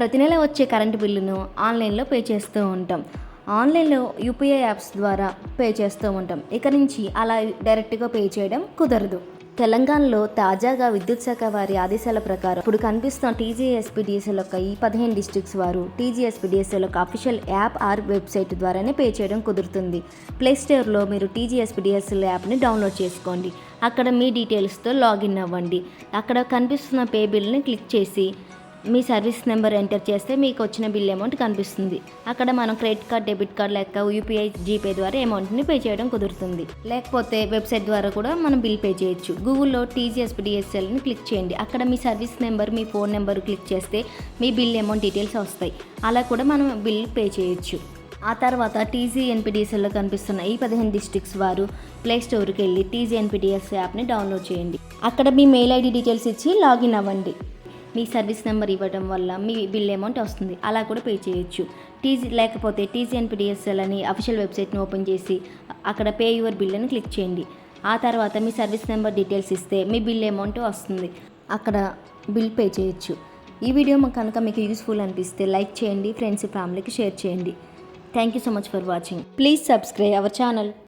ప్రతి నెల వచ్చే కరెంటు బిల్లును ఆన్లైన్లో పే చేస్తూ ఉంటాం. ఆన్లైన్లో యూపీఐ యాప్స్ ద్వారా పే చేస్తూ ఉంటాం. ఇక నుంచి అలా డైరెక్ట్గా పే చేయడం కుదరదు. తెలంగాణలో తాజాగా విద్యుత్ శాఖ వారి ఆదేశాల ప్రకారం ఇప్పుడు కనిపిస్తున్న టీజీఎస్పీడిఎస్ఎల్ యొక్క ఈ పదిహేను డిస్ట్రిక్ట్స్ వారు టీజీఎస్పీడిఎస్ఎల్ యొక్క అఫీషియల్ యాప్ ఆర్ వెబ్సైట్ ద్వారానే పే చేయడం కుదురుతుంది. ప్లే స్టోర్లో మీరు టీజీఎస్పీడిఎస్ఎల్ యాప్ని డౌన్లోడ్ చేసుకోండి. అక్కడ మీ డీటెయిల్స్తో లాగిన్ అవ్వండి. అక్కడ కనిపిస్తున్న పే బిల్ని క్లిక్ చేసి మీ సర్వీస్ నెంబర్ ఎంటర్ చేస్తే మీకు వచ్చిన బిల్ అమౌంట్ కనిపిస్తుంది. అక్కడ మనం క్రెడిట్ కార్డ్ డెబిట్ కార్డ్ లేక యూపీఐ జీపే ద్వారా అమౌంట్ని పే చేయడం కుదురుతుంది. లేకపోతే వెబ్సైట్ ద్వారా కూడా మనం బిల్ పే చేయొచ్చు. గూగుల్లో టీజీఎస్పీడిఎస్ఎల్ని క్లిక్ చేయండి. అక్కడ మీ సర్వీస్ నెంబర్ మీ ఫోన్ నెంబర్ క్లిక్ చేస్తే మీ బిల్ అమౌంట్ డీటెయిల్స్ వస్తాయి. అలా కూడా మనం బిల్ పే చేయొచ్చు. ఆ తర్వాత టీజీ ఎన్పిడిఎస్ఎల్లో కనిపిస్తున్న ఈ పదిహేను డిస్ట్రిక్ట్స్ వారు ప్లే స్టోర్కి వెళ్ళి టీజీ ఎన్పిడిఎస్ యాప్ని డౌన్లోడ్ చేయండి. అక్కడ మీ మెయిల్ ఐడి డీటెయిల్స్ ఇచ్చి లాగిన్ అవ్వండి. మీ సర్వీస్ నెంబర్ ఇవ్వడం వల్ల మీ బిల్ అమౌంట్ వస్తుంది. అలా కూడా పే చేయొచ్చు. టీజీ లేకపోతే టీజీఎన్పిడిఎస్ఎల్ అని అఫీషియల్ వెబ్సైట్ని ఓపెన్ చేసి అక్కడ పే యువర్ బిల్ అని క్లిక్ చేయండి. ఆ తర్వాత మీ సర్వీస్ నెంబర్ డీటెయిల్స్ ఇస్తే మీ బిల్ అమౌంట్ వస్తుంది. అక్కడ బిల్ పే చేయొచ్చు. ఈ వీడియో మాకు కనుక మీకు యూస్ఫుల్ అనిపిస్తే లైక్ చేయండి ఫ్రెండ్స్ ఫ్యామిలీకి షేర్ చేయండి. Thank you so much for watching. Please subscribe our channel.